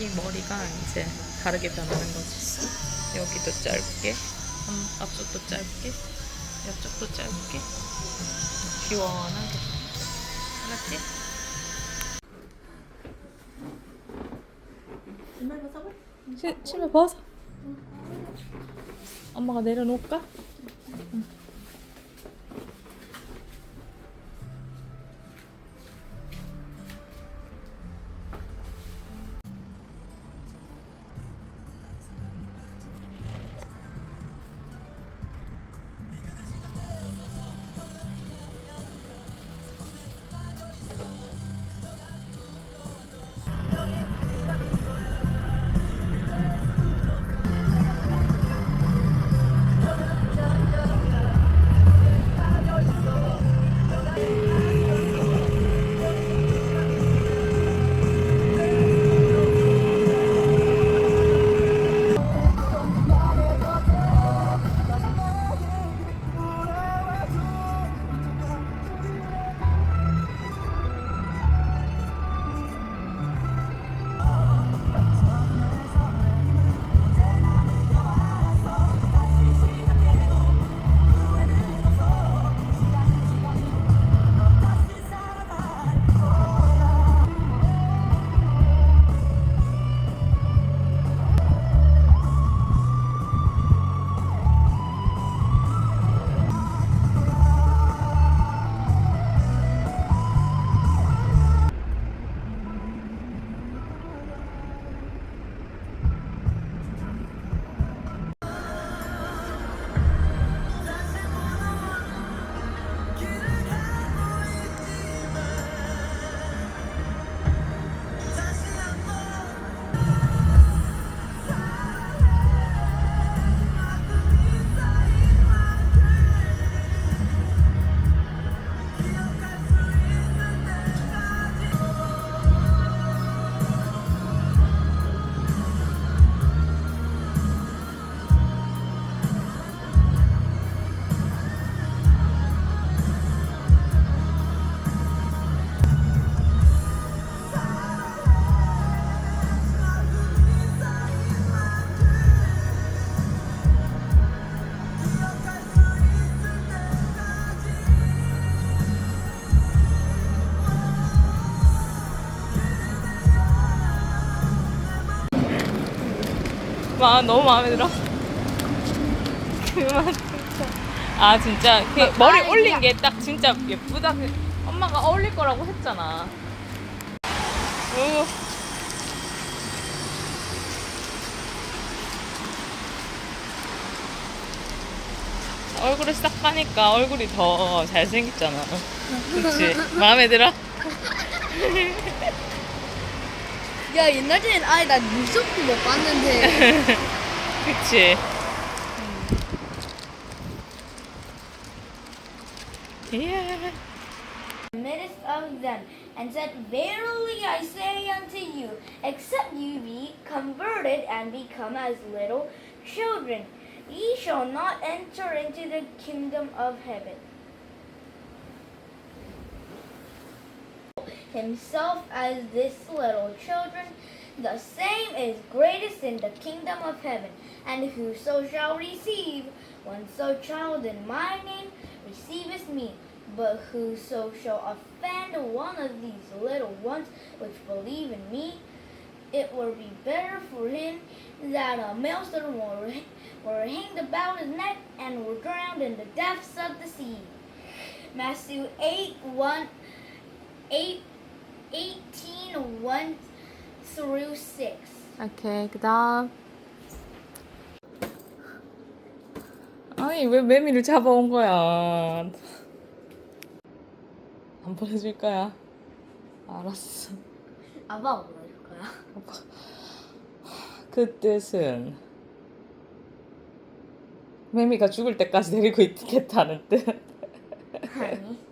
이 머리가 이제 다르게 변하는 거지. 여기도 짧게, 음, 앞쪽도 짧게, 옆쪽도 짧게, 시원하게. 알았지? 신발 벗어봐. 벗어. 엄마가 내려놓을까? 마 너무 마음에 들어. 그만 진짜. 아 진짜 그 머리 아이, 올린 게 딱 진짜 예쁘다. 그 엄마가 어울릴 거라고 했잖아. 오. 얼굴을 싹 까니까 얼굴이 더 잘생겼잖아. 그치? 마음에 들어? 야 옛날에는 아예 나 눈썹도 못 봤는데. 그치? 이야. midst of them, and said, Verily I say unto you, except you be converted and become as little children, ye shall not enter into the kingdom of heaven. Himself as this little children, the same is greatest in the kingdom of heaven. And whoso shall receive one so child in my name receiveth me. But whoso shall offend one of these little ones which believe in me, it will be better for him that a millstone were, were hanged about his neck and were drowned in the depths of the sea. Matthew 8 1 8 18 1 through 6. 오케이, 그 다음. 아니, 왜 매미를 잡아온 거야? 안 보내줄 거야? 알았어. 아빠가 보내줄 거야. 그 뜻은 매미가 죽을 때까지 데리고 있겠다는 뜻. 아니.